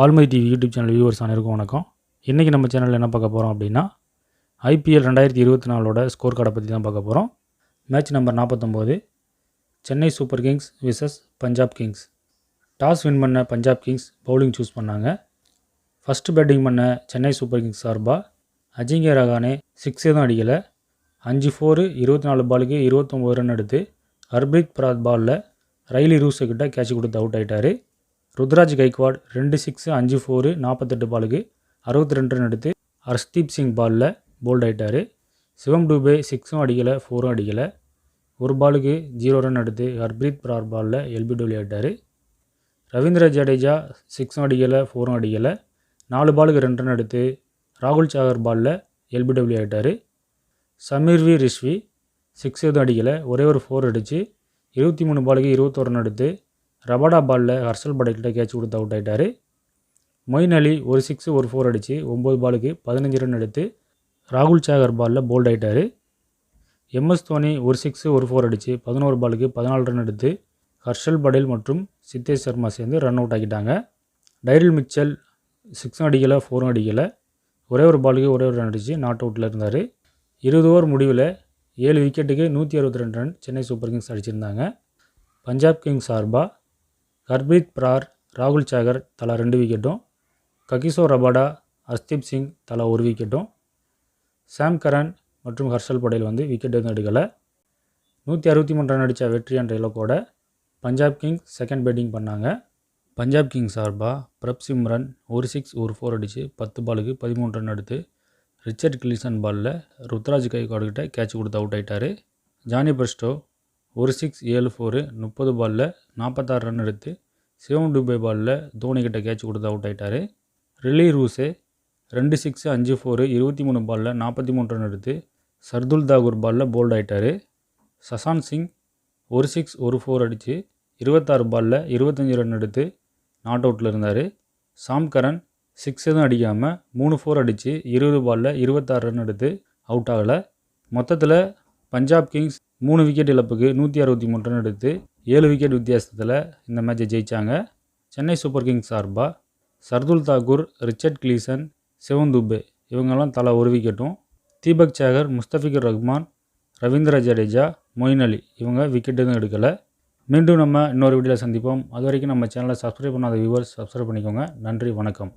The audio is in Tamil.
Palmathi TV YouTube channel viewers அனைவருக்கும் வணக்கம். இன்றைக்கி நம்ம சேனலில் என்ன பார்க்க போகிறோம் அப்படின்னா ஐபிஎல் ரெண்டாயிரத்தி இருபத்தி நாலோட ஸ்கோர் கார்டை பற்றி தான் பார்க்க போகிறோம் மேட்ச் நம்பர் நாற்பத்தொம்போது Chennai Super Kings versus Punjab Kings. Toss win பண்ண பஞ்சாப் கிங்ஸ் பவுலிங் சூஸ் பண்ணாங்க. ஃபஸ்ட்டு பேட்டிங் பண்ண சென்னை சூப்பர் கிங்ஸ் சார்பாக அஜிங்கிய ரகானே சிக்ஸே தான் அடிக்கலை. அஞ்சு ஃபோரு இருபத்தி நாலு பாலுக்கு இருபத்தொம்போது ரன் எடுத்து ஹர்பிரீத் பிராத் பாலில் ரயிலி ரூஸு கிட்ட கேட்ச் கொடுத்து அவுட் ஆகிட்டார் ருத்ராஜ் கைக்வாட் ரெண்டு சிக்ஸு அஞ்சு ஃபோரு நாற்பத்தெட்டு பாலுக்கு அறுபத்தி ரெண்டு ரன் எடுத்து ஹர்ஷ்தீப் சிங் பாலில் போல்ட் ஆகிட்டார் சிவம் டூபே சிக்ஸும் அடிக்கலை ஃபோரும் அடிக்கலை. ஒரு பாலுக்கு ஜீரோ ரன் எடுத்து ஹர்ப்ரீத் பிரார் பாலில் எல்பிடபிள்யூ ஆயிட்டார். ரவீந்திர ஜடேஜா சிக்ஸும் அடிக்கலை ஃபோரும் அடிக்கலை. நாலு பாலுக்கு ரெண்டு ரன் எடுத்து ராகுல் சாகர் பாலில் எல்பிடபிள்யூ ஆயிட்டார். சமீர்வி ரிஷ்வி சிக்ஸ் எதுவும் அடிக்கலை ஒரே ஒரு ஃபோர் அடித்து இருபத்தி மூணு பாலுக்கு இருபத்தோரு ரன் எடுத்து ரபாடா பாலில் ஹர்ஷல் படைக்கிட்ட கேட்ச் கொடுத்து அவுட் ஆயிட்டார். மொயின் அலி ஒரு சிக்ஸு ஒரு ஃபோர் அடித்து ஒம்பது பாலுக்கு பதினஞ்சு ரன் எடுத்து ராகுல் சாகர் பாலில் போல்ட் ஆகிட்டார் எம்எஸ் தோனி ஒரு சிக்ஸு ஒரு ஃபோர் அடித்து பதினோரு பாலுக்கு பதினாலு ரன் எடுத்து ஹர்ஷல் படேல் மற்றும் சித்தேஷ் சர்மா சேர்ந்து ரன் அவுட் ஆக்கிட்டாங்க. டைரில் மிச்சல் சிக்ஸும் அடிக்கலை ஃபோரும் அடிக்கலை. ஒரே ஒரு பாலுக்கு ஒரே ஒரு ரன் அடித்து நாட் அவுட்டில் இருந்தார். இருபது ஓவர் முடிவில் ஏழு விக்கெட்டுக்கு நூற்றி அறுபத்தி ரெண்டு ரன் சென்னை சூப்பர் கிங்ஸ் அடிச்சிருந்தாங்க. பஞ்சாப் கிங்ஸ் சார்பாக ஹர்ப்ரீத் பிரார் ராகுல் சாகர் தலா ரெண்டு விக்கெட்டும் ககிசோ ரபாடா அஸ்தீப் சிங் தலா ஒரு விக்கெட்டும் சாம் கரன் மற்றும் ஹர்ஷல் படேல் வந்து விக்கெட் எதுவும் எடுக்கலை. நூற்றி அறுபத்தி மூணு ரன் அடித்த வெற்றி என்ற இலக்கோட பஞ்சாப் கிங்ஸ் செகண்ட் பேட்டிங் பண்ணாங்க. பஞ்சாப் கிங்ஸ் சார்பாக பிரப் சிம்ரன் ஒரு சிக்ஸ் ஒரு ஃபோர் அடித்து பத்து பாலுக்கு பதிமூணு ரன் எடுத்து ரிச்சர்ட் கிளிசன் பாலில் ருத்ராஜ் கைகாடு கிட்ட கேட்ச் கொடுத்து அவுட் ஆயிட்டார். ஜானி பிரஸ்டோ ஒரு சிக்ஸ் ஏழு ஃபோரு முப்பது பாலில் நாற்பத்தாறு ரன் எடுத்து சிவம் டுபே பாலில் தோனி கிட்ட கேட்ச் கொடுத்து அவுட் ஆகிட்டார் ரிலி ரூஸே ரெண்டு சிக்ஸு அஞ்சு ஃபோரு இருபத்தி மூணு பாலில் நாற்பத்தி மூணு ரன் எடுத்து சர்துல் தாகூர் பாலில் போல்ட் ஆயிட்டார். சசான் சிங் ஒரு சிக்ஸ் ஒரு ஃபோர் அடித்து இருபத்தாறு பாலில் இருபத்தஞ்சி ரன் எடுத்து நாட் அவுட்டில் இருந்தார். சாம் கரன் சிக்ஸ் எதுவும் அடிக்காமல் மூணு ஃபோர் அடித்து இருபது பாலில் இருபத்தாறு ரன் எடுத்து அவுட் ஆகலை. மொத்தத்தில் பஞ்சாப் கிங்ஸ் மூணு விக்கெட் இழப்புக்கு நூற்றி அறுபத்தி மூணு ரன் எடுத்து ஏழு விக்கெட் வித்தியாசத்தில் இந்த மேட்சை ஜெயித்தாங்க சென்னை சூப்பர் கிங்ஸ் சார்பாக சர்துல் தாக்கூர் ரிச்சர்ட் கிளீசன் சிவன் துபே இவங்கெல்லாம் தலா ஒரு விக்கெட்டும் தீபக் சேகர் முஸ்தபிகுர் ரஹ்மான் ரவீந்திர ஜடேஜா மொயின் அலி இவங்க விக்கெட் எதுவும் எடுக்கலை. மீண்டும் நம்ம இன்னொரு வீடியோவில் சந்திப்போம். அது வரைக்கும் நம்ம சேனலை சப்ஸ்கிரைப் பண்ணாத வியூவர்ஸ் சப்ஸ்கிரைப் பண்ணிக்கோங்க. நன்றி வணக்கம்.